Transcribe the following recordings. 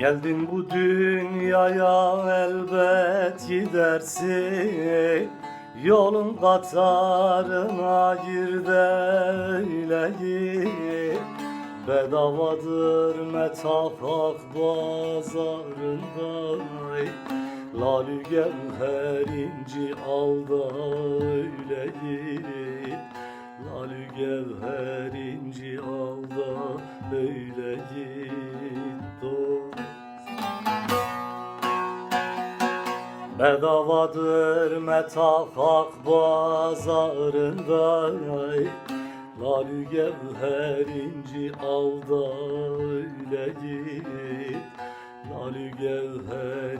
Geldin bu dünyaya elbet gidersin. Yolun katarına gir de gir Bedavadır metah hak pazarında Lalü gevher inci al da öyle git Lalü gevher inci al da öyle git dost Bedavadır metah hak pazarında Lalü gevher inci al da öyle git Lalü gevher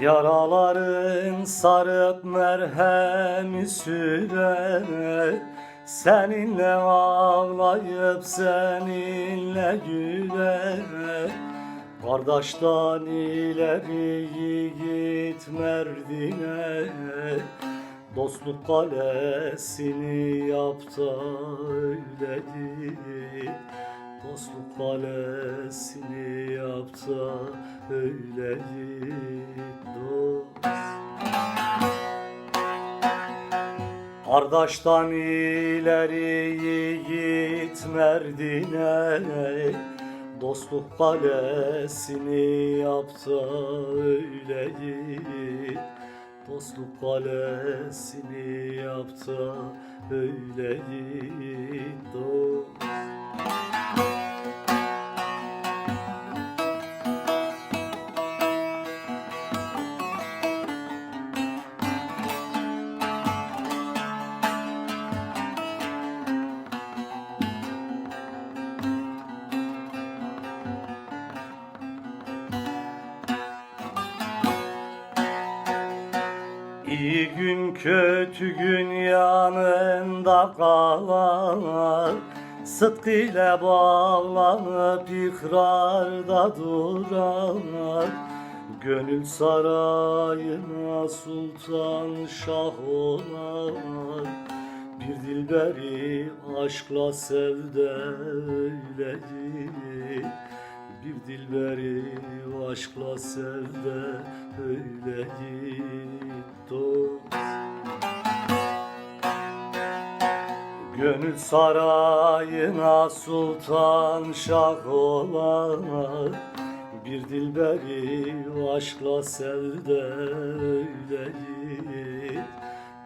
Yaraların sarıp merhemi sürer. Seninle ağlayıp seninle güler. Kardeşten ileri yiğit merdine. Dostluk kalesini yaptı öyle git Dostluk kalesini yaptı öyle Kardeşten ileri yiğit merdine Dostluk kalesini yaptı öyle git Dostluk kalesini yaptı öyle git dost gün kötü gün yanında kalan Sıdkı ile bağlanıp ikrarda duran Gönül sarayına sultan şah olan Bir dilberi aşkla sevde öyleydi bir dilberi aşkla sevde öyle git Gönül sarayına sultan şah olan Bir dilberi aşkla sevde öyle git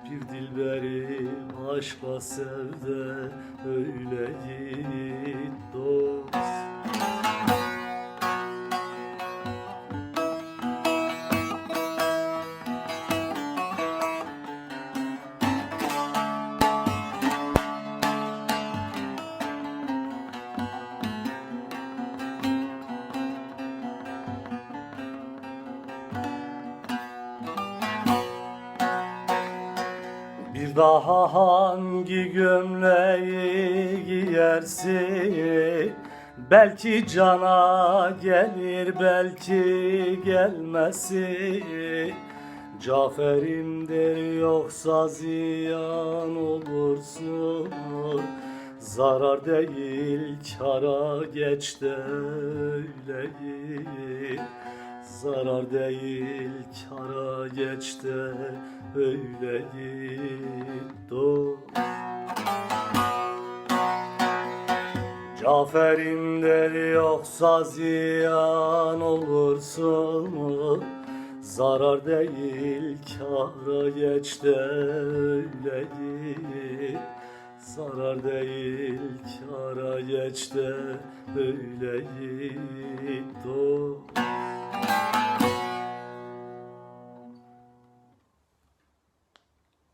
bir dilberi aşkla sevde öyle git dost Daha hangi gömleği giyersin? Belki cana gelir, belki gelmesin. Cafer'imdir yoksa ziyan olursun. Zarar değil kara geç de öyle git. Zarar değil kara geç de öyle git dost Cafer'imdir yoksa ziyan olursun Zarar değil kara geç de öyle git Zarar değil kara geç de öyle dost